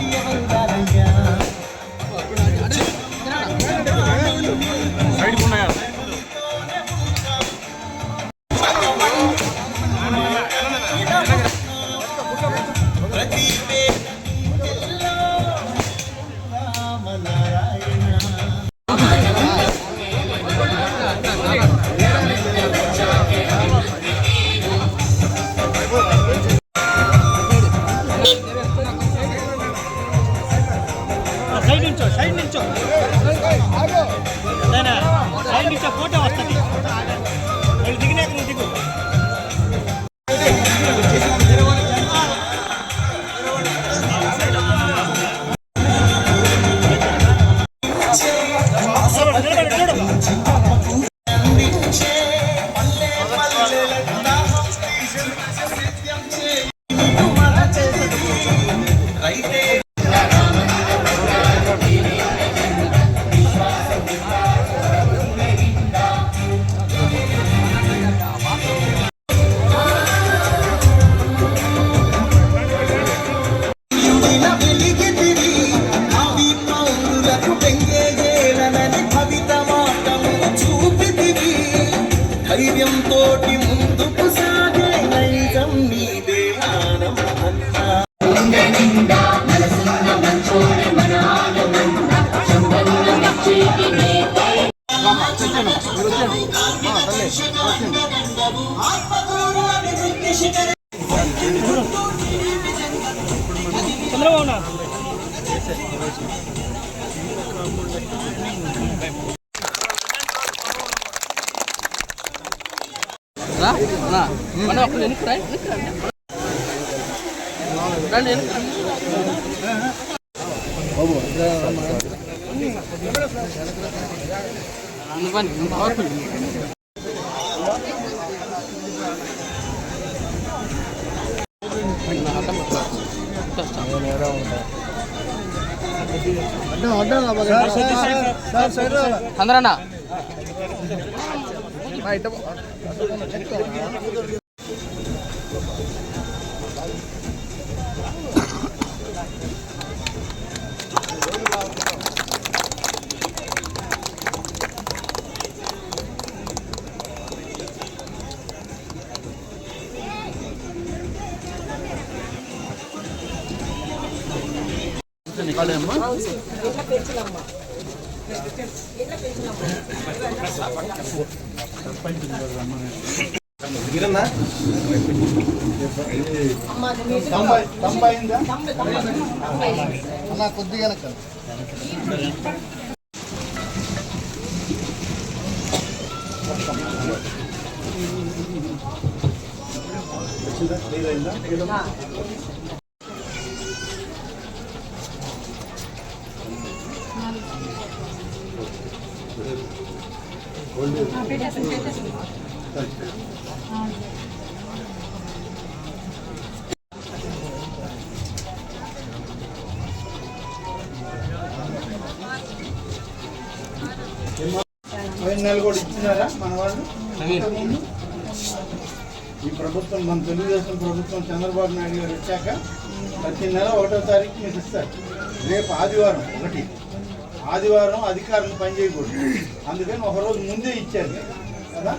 一样 నించో side నించో side నించో photo వస్తుంది. అందరన్నా? పవర్ఫుల్ అన్నా అలా కొద్దిగా వెనక. పోయిన నెల కూడా ఇచ్చినారా మన వాళ్ళు? ఇంతకుముందు? ఈ ప్రభుత్వం మన తెలుగుదేశం ప్రభుత్వం చంద్రబాబు నాయుడు గారు వచ్చాక ప్రతి నెల ఒకటో తారీఖు మీకు ఇస్తారు. రేపు ఆదివారం ఒకటి. ఆదివారం అధికారులు పనిచేయకూడదు అందుకని ఒక రోజు ముందే ఇచ్చారు. కదా?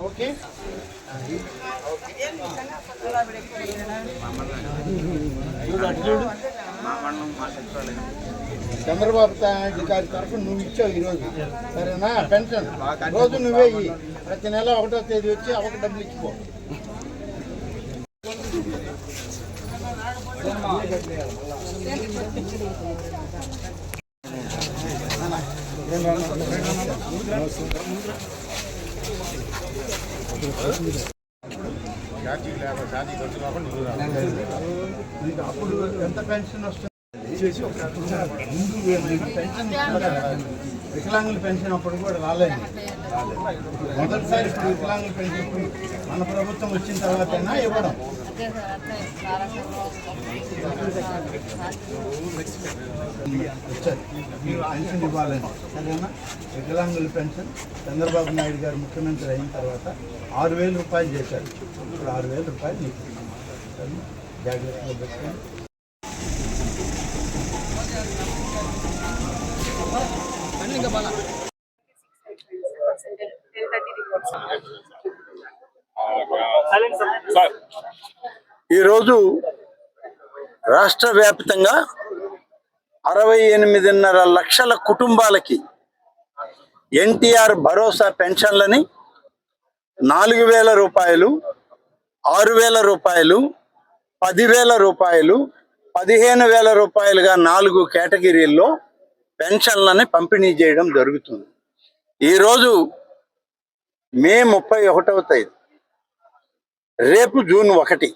ఓకే. చూడు చంద్రబాబు నాయుడు గారి తరఫున నువ్వు ఇచ్చావు ఈరోజు. సరేనా? పెన్షన్. రోజు నువ్వే ప్రతి నెల ఒకటో తేదీ వచ్చి ఒక డబ్బులు ఇచ్చిపో నీకు అప్పుడు ఎంత పెన్షన్ వస్తుంది? పెన్షన్. వికలాంగుల పెన్షన్ అప్పుడు కూడా రాలేదు. మొదటిసారి ఇప్పుడు వికలాంగుల పెన్షన్ మన ప్రభుత్వం వచ్చిన తర్వాతైనా ఇవ్వడం? మీరు పెన్షన్ ఇవ్వాలని. సరేనా? వికలాంగుల పెన్షన్. చంద్రబాబు నాయుడు గారు ముఖ్యమంత్రి అయిన తర్వాత ఆరు వేల రూపాయలు చేశారు. ఇప్పుడు ఆరు వేల రూపాయలు మీకు జాగ్రత్తగా పెట్టుకోండి ఈరోజు రాష్ట్ర వ్యాప్తంగా అరవై ఎనిమిదిన్నర లక్షల కుటుంబాలకి ఎన్టీఆర్ భరోసా పెన్షన్లని నాలుగు వేల రూపాయలు ఆరు వేల రూపాయలు పదివేల రూపాయలు పదిహేను వేల రూపాయలుగా నాలుగు కేటగిరీల్లో పెన్షన్లని పంపిణీ చేయడం జరుగుతుంది. ఈరోజు మే ముప్పై ఒకటవ తేదీ. రేపు జూన్ ఒకటి.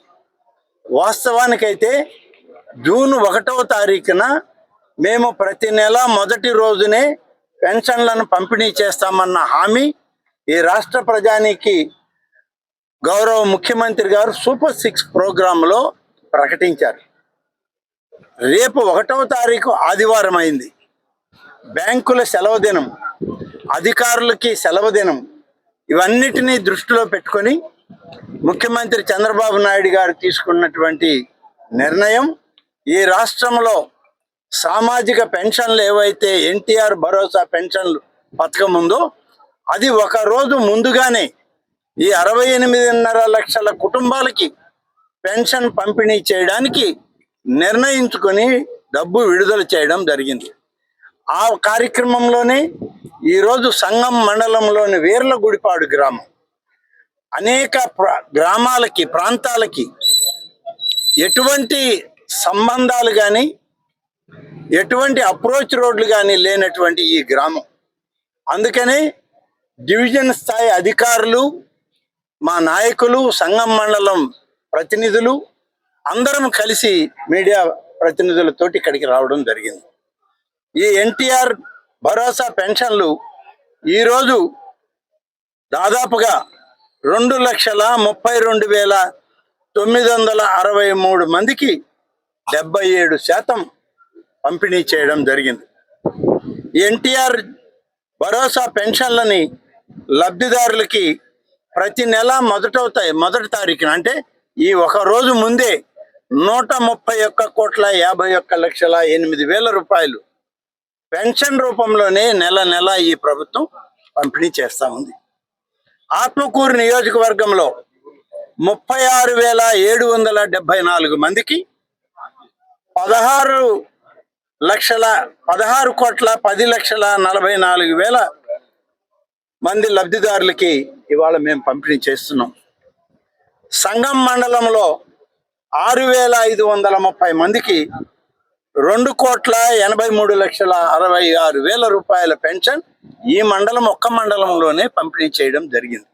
వాస్తవానికైతే జూన్ ఒకటవ తారీఖున మేము ప్రతి నెల మొదటి రోజునే పెన్షన్లను పంపిణీ చేస్తామన్న హామీ ఈ రాష్ట్ర ప్రజానికి గౌరవ ముఖ్యమంత్రి గారు సూపర్ సిక్స్ ప్రోగ్రాంలో ప్రకటించారు. రేపు ఒకటవ తారీఖు ఆదివారం అయింది. బ్యాంకుల సెలవు దినం అధికారులకి సెలవు దినం ఇవన్నిటినీ దృష్టిలో పెట్టుకొని ముఖ్యమంత్రి చంద్రబాబు నాయుడు గారు తీసుకున్నటువంటి నిర్ణయం ఈ రాష్ట్రంలో సామాజిక పెన్షన్లు ఏవైతే ఎన్టీఆర్ భరోసా పెన్షన్లు పథకం ఉందో అది ఒక రోజు ముందుగానే ఈ అరవై ఎనిమిదిన్నర లక్షల కుటుంబాలకి పెన్షన్ పంపిణీ చేయడానికి నిర్ణయించుకొని డబ్బు విడుదల చేయడం జరిగింది. ఆ కార్యక్రమంలోనే ఈరోజు సంగం మండలంలోని వీర్లగుడిపాడు గ్రామం అనేక గ్రామాలకి ప్రాంతాలకి ఎటువంటి సంబంధాలు కానీ ఎటువంటి అప్రోచ్ రోడ్లు కానీ లేనటువంటి ఈ గ్రామం. అందుకనే డివిజన్ స్థాయి అధికారులు మా నాయకులు సంఘం మండలం ప్రతినిధులు అందరం కలిసి మీడియా ప్రతినిధులతోటి ఇక్కడికి రావడం జరిగింది. ఈ ఎన్టీఆర్ భరోసా పెన్షన్లు ఈరోజు దాదాపుగా రెండు లక్షల ముప్పై రెండు వేల తొమ్మిది వందల అరవై మూడు మందికి డెబ్బై ఏడు శాతం పంపిణీ చేయడం జరిగింది. ఎన్టీఆర్ భరోసా పెన్షన్లని లబ్ధిదారులకి ప్రతి నెల మొదటవుతాయి మొదటి తారీఖున. అంటే ఈ ఒక రోజు ముందే నూట ముప్పై ఒక్క కోట్ల యాభై ఒక్క లక్షల ఎనిమిది వేల రూపాయలు పెన్షన్ రూపంలోనే నెల నెల ఈ ప్రభుత్వం పంపిణీ చేస్తూ ఉంది. ఆత్మకూరు నియోజకవర్గంలో ముప్పై ఆరు వేల ఏడు వందల డెబ్బై నాలుగు మందికి పదహారు లక్షల పదహారు కోట్ల పది లక్షల నలభై నాలుగు వేల మంది లబ్ధిదారులకి ఇవాళ మేము పంపిణీ చేస్తున్నాం. సంగం మండలంలో ఆరు వేల ఐదు వందల ముప్పై మందికి రెండు కోట్ల ఎనభై మూడు లక్షల అరవై ఆరు వేల రూపాయల పెన్షన్ ఈ మండలం ఒక్క మండలంలోనే పంపిణీ చేయడం జరిగింది.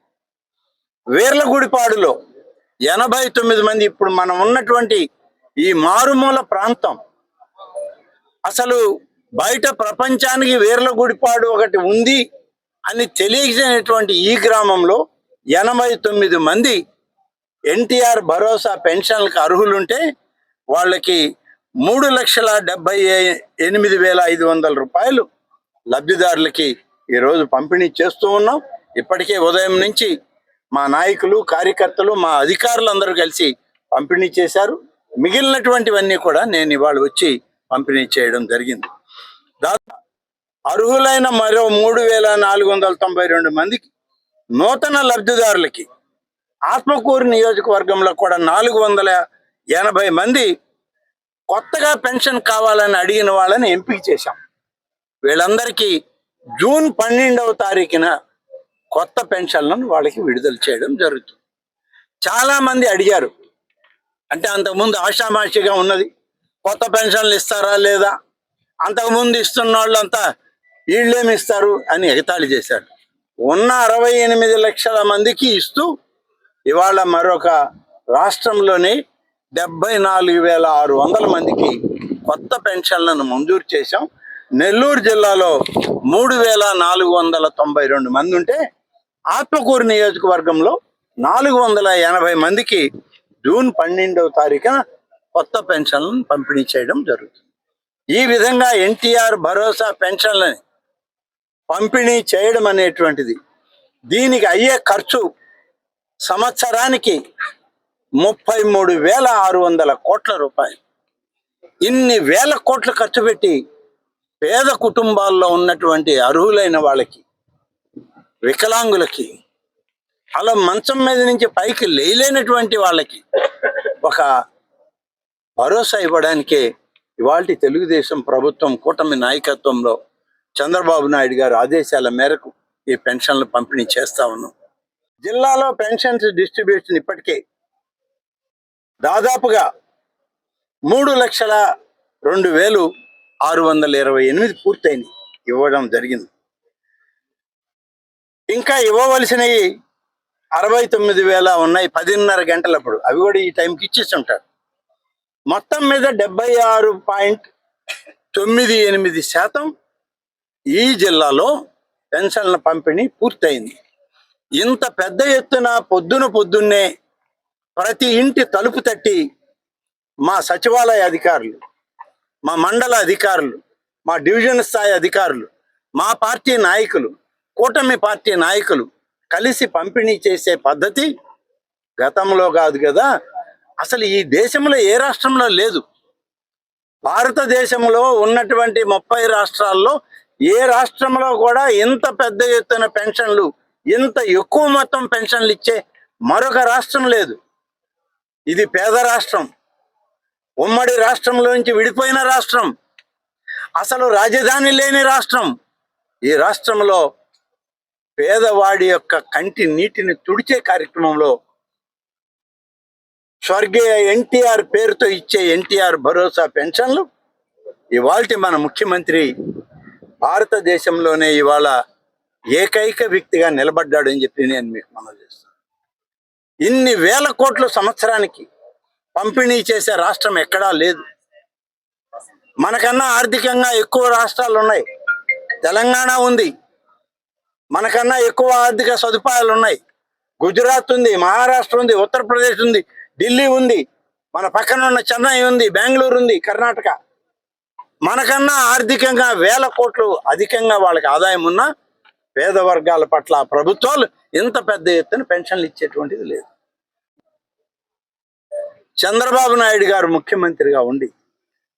వీర్లగుడిపాడులో ఎనభై తొమ్మిది మంది ఇప్పుడు మనం ఉన్నటువంటి ఈ మారుమూల ప్రాంతం. అసలు బయట ప్రపంచానికి వీర్లగుడిపాడు ఒకటి ఉంది. అని తెలియజేయనటువంటి ఈ గ్రామంలో ఎనభై తొమ్మిది మంది ఎన్టీఆర్ భరోసా పెన్షన్లకు అర్హులుంటే వాళ్ళకి మూడు లక్షల డెబ్బై ఎనిమిది వేల ఐదు వందల రూపాయలు లబ్ధిదారులకి ఈరోజు పంపిణీ చేస్తూ ఉన్నాం. ఇప్పటికే ఉదయం నుంచి మా నాయకులు కార్యకర్తలు మా అధికారులు అందరూ కలిసి పంపిణీ చేశారు. మిగిలినటువంటివన్నీ కూడా నేను ఇవాళ వచ్చి పంపిణీ చేయడం జరిగింది. దాదాపు అర్హులైన మరో మూడు వేల నాలుగు వందల తొంభై రెండు మందికి నూతన లబ్ధిదారులకి ఆత్మకూరు నియోజకవర్గంలో కూడా నాలుగు వందల ఎనభై మంది కొత్తగా పెన్షన్ కావాలని అడిగిన వాళ్ళని ఎంపిక చేశాం. వీళ్ళందరికీ జూన్ పన్నెండవ తారీఖున కొత్త పెన్షన్లను వాళ్ళకి విడుదల చేయడం జరుగుతుంది. చాలామంది అడిగారు. అంటే అంతకుముందు ఆషామాషిగా ఉన్నది. కొత్త పెన్షన్లు ఇస్తారా లేదా? అంతకుముందు ఇస్తున్న వాళ్ళంతా వీళ్ళేమి ఇస్తారు అని ఎగతాళి చేశారు ఉన్న అరవై ఎనిమిది లక్షల మందికి ఇస్తూ ఇవాళ మరొక రాష్ట్రంలోని డెబ్బై నాలుగు వేల ఆరు వందల మందికి కొత్త పెన్షన్లను మంజూరు చేశాం. నెల్లూరు జిల్లాలో మూడు వేల నాలుగు వందల తొంభై రెండు మంది ఉంటే ఆత్మకూరు నియోజకవర్గంలో నాలుగు వందల ఎనభై మందికి జూన్ పన్నెండవ తారీఖున కొత్త పెన్షన్లను పంపిణీ చేయడం జరుగుతుంది. ఈ విధంగా ఎన్టీఆర్ భరోసా పెన్షన్లని పంపిణీ చేయడం అనేటువంటిది. దీనికి అయ్యే ఖర్చు సంవత్సరానికి ముప్పై మూడు వేల ఆరు వందల కోట్ల రూపాయలు. ఇన్ని వేల కోట్లు ఖర్చు పెట్టి పేద కుటుంబాల్లో ఉన్నటువంటి అర్హులైన వాళ్ళకి వికలాంగులకి అలా మంచం మీద నుంచి పైకి లేయలేనటువంటి వాళ్ళకి ఒక భరోసా ఇవ్వడానికే ఇవాళ తెలుగుదేశం ప్రభుత్వం కూటమి నాయకత్వంలో చంద్రబాబు నాయుడు గారి ఆదేశాల మేరకు ఈ పెన్షన్లు పంపిణీ చేస్తా ఉన్నాం. జిల్లాలో పెన్షన్స్ డిస్ట్రిబ్యూషన్ ఇప్పటికే దాదాపుగా మూడు లక్షల రెండు వేలు ఆరు వందల ఇరవై ఎనిమిది పూర్తయినాయి. ఇవ్వడం జరిగింది. ఇంకా ఇవ్వవలసినవి అరవై తొమ్మిది వేల ఉన్నాయి పదిన్నర గంటలప్పుడు. అవి కూడా ఈ టైంకి ఇచ్చేస్తుంటారు. మొత్తం మీద డెబ్బై ఆరు పాయింట్ తొమ్మిది ఎనిమిది శాతం ఈ జిల్లాలో పెన్షన్ల పంపిణీ పూర్తయింది. ఇంత పెద్ద ఎత్తున పొద్దున పొద్దున్నే ప్రతి ఇంటి తలుపు తట్టి మా సచివాలయ అధికారులు మా మండల అధికారులు మా డివిజన్ స్థాయి అధికారులు మా పార్టీ నాయకులు కూటమి పార్టీ నాయకులు కలిసి పంపిణీ చేసే పద్ధతి గతంలో కాదు కదా. అసలు ఈ దేశంలో ఏ రాష్ట్రంలో లేదు. భారతదేశంలో ఉన్నటువంటి ముప్పై రాష్ట్రాల్లో ఏ రాష్ట్రంలో కూడా ఇంత పెద్ద ఎత్తున పెన్షన్లు ఇంత ఎక్కువ మొత్తం పెన్షన్లు ఇచ్చే మరొక రాష్ట్రం లేదు. ఇది పేద రాష్ట్రం. ఉమ్మడి రాష్ట్రంలోంచి విడిపోయిన రాష్ట్రం. అసలు రాజధాని లేని రాష్ట్రం. ఈ రాష్ట్రంలో పేదవాడి యొక్క కంటి నీటిని తుడిచే కార్యక్రమంలో స్వర్గీయ ఎన్టీఆర్ పేరుతో ఇచ్చే ఎన్టీఆర్ భరోసా పెన్షన్లు. ఇవాళ మన ముఖ్యమంత్రి భారతదేశంలోనే ఇవాళ ఏకైక వ్యక్తిగా నిలబడ్డాడు అని చెప్పి నేను మీకు మనం చేస్తాను. ఇన్ని వేల కోట్ల సంవత్సరానికి పంపిణీ చేసే రాష్ట్రం ఎక్కడా లేదు. మనకన్నా ఆర్థికంగా ఎక్కువ రాష్ట్రాలు ఉన్నాయి తెలంగాణ ఉంది. మనకన్నా ఎక్కువ ఆర్థిక సదుపాయాలు ఉన్నాయి గుజరాత్ ఉంది మహారాష్ట్ర ఉంది ఉత్తరప్రదేశ్ ఉంది ఢిల్లీ ఉంది మన పక్కన ఉన్న చెన్నై ఉంది బెంగళూరు ఉంది కర్ణాటక. మనకన్నా ఆర్థికంగా వేల కోట్లు అధికంగా వాళ్ళకి ఆదాయం ఉన్నా పేద వర్గాల పట్ల ప్రభుత్వాలు ఇంత పెద్ద ఎత్తున పెన్షన్లు ఇచ్చేటువంటిది లేదు. చంద్రబాబు నాయుడు గారు ముఖ్యమంత్రిగా ఉండి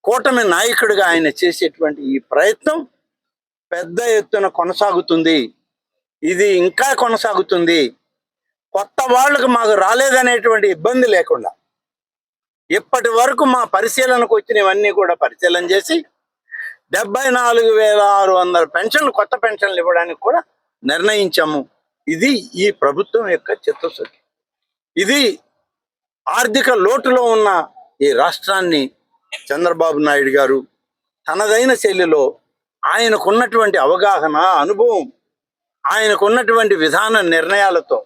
కూటమి నాయకుడిగా ఆయన చేసేటువంటి ఈ ప్రయత్నం పెద్ద ఎత్తున కొనసాగుతుంది. ఇది ఇంకా కొనసాగుతుంది. కొత్త వాళ్ళకు మాకు రాలేదనేటువంటి ఇబ్బంది లేకుండా ఇప్పటి వరకు మా పరిశీలనకు వచ్చినవన్నీ కూడా పరిశీలన చేసి డెబ్బై నాలుగు వేల ఆరు వందల పెన్షన్లు కొత్త పెన్షన్లు ఇవ్వడానికి కూడా నిర్ణయించాము. ఇది ఈ ప్రభుత్వం యొక్క చిత్తశుద్ధి. ఇది ఆర్థిక లోటులో ఉన్న ఈ రాష్ట్రాన్ని చంద్రబాబు నాయుడు గారు తనదైన శైలిలో ఆయనకున్నటువంటి అవగాహన అనుభవం ఆయనకున్నటువంటి విధాన నిర్ణయాలతో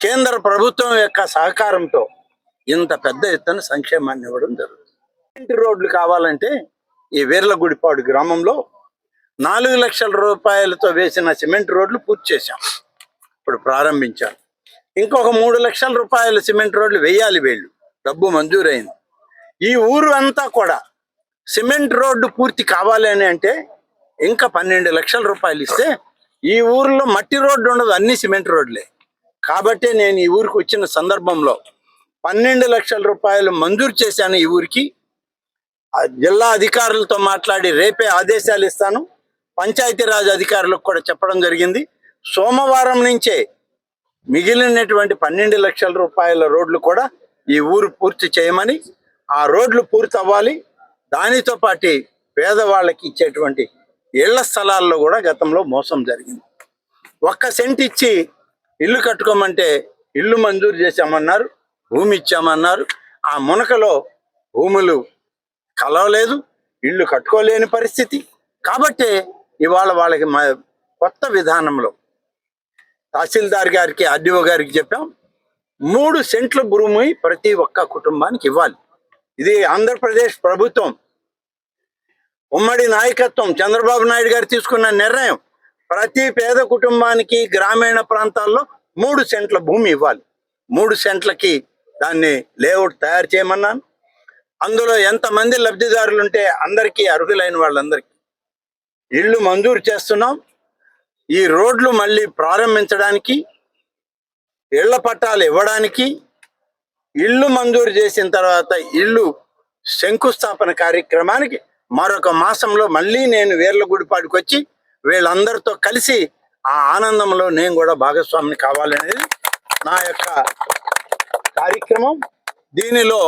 కేంద్ర ప్రభుత్వం యొక్క సహకారంతో ఇంత పెద్ద ఎత్తున సంక్షేమాన్ని ఇవ్వడం జరుగుతుంది. ఇంటి రోడ్లు కావాలంటే ఈ వీర్లగుడిపాడు గ్రామంలో నాలుగు లక్షల రూపాయలతో వేసిన సిమెంట్ రోడ్లు పూర్తి చేశాం. ఇప్పుడు ప్రారంభించాం. ఇంకొక మూడు లక్షల రూపాయల సిమెంట్ రోడ్లు వేయాలి వీళ్ళు. డబ్బు మంజూరైంది. ఈ ఊరు అంతా కూడా సిమెంట్ రోడ్డు పూర్తి కావాలి అని అంటే ఇంకా పన్నెండు లక్షల రూపాయలు ఇస్తే ఈ ఊరిలో మట్టి రోడ్డు ఉండదు అన్ని సిమెంట్ రోడ్లే. కాబట్టి నేను ఈ ఊరికి వచ్చిన సందర్భంలో పన్నెండు లక్షల రూపాయలు మంజూరు చేశాను ఈ ఊరికి. జిల్లా అధికారులతో మాట్లాడి రేపే ఆదేశాలు ఇస్తాను. పంచాయతీరాజ్ అధికారులకు కూడా చెప్పడం జరిగింది. సోమవారం నుంచే మిగిలినటువంటి పన్నెండు లక్షల రూపాయల రోడ్లు కూడా ఈ ఊరు పూర్తి చేయమని ఆ రోడ్లు పూర్తి అవ్వాలి దానితో పాటు పేదవాళ్ళకి ఇచ్చేటువంటి ఇళ్ళ స్థలాల్లో కూడా గతంలో మోసం జరిగింది. ఒక్క సెంట్ ఇచ్చి ఇల్లు కట్టుకోమంటే ఇల్లు మంజూరు చేశామన్నారు భూమి ఇచ్చామన్నారు. ఆ మునకలో భూములు కలవలేదు ఇల్లు కట్టుకోలేని పరిస్థితి. కాబట్టే ఇవాళ వాళ్ళకి మా కొత్త విధానంలో తహసీల్దార్ గారికి ఆర్డీఓ గారికి చెప్పాం మూడు సెంట్ల భూమి ప్రతి ఒక్క కుటుంబానికి ఇవ్వాలి. ఇది ఆంధ్రప్రదేశ్ ప్రభుత్వం. ఉమ్మడి నాయకత్వం చంద్రబాబు నాయుడు గారు తీసుకున్న నిర్ణయం. ప్రతి పేద కుటుంబానికి గ్రామీణ ప్రాంతాల్లో మూడు సెంట్ల భూమి ఇవ్వాలి. మూడు సెంట్లకి దాన్ని లేఅవుట్ తయారు చేయమన్నాను. అందులో ఎంతమంది లబ్ధిదారులు ఉంటే అందరికీ అర్హులైన వాళ్ళందరికీ. ఇళ్ళు మంజూరు చేస్తున్నాం. ఈ రోడ్లు మళ్ళీ ప్రారంభించడానికి ఇళ్ళ పట్టాలు ఇవ్వడానికి ఇల్లు మంజూరు చేసిన తర్వాత ఇల్లు శంకుస్థాపన కార్యక్రమానికి మరొక మాసంలో మళ్ళీ నేను వీర్లగుడిపాడికి వచ్చి వీళ్ళందరితో కలిసి ఆ ఆనందంలో నేను కూడా భాగస్వామిని కావాలనేది నా యొక్క కార్యక్రమం. దీనిలో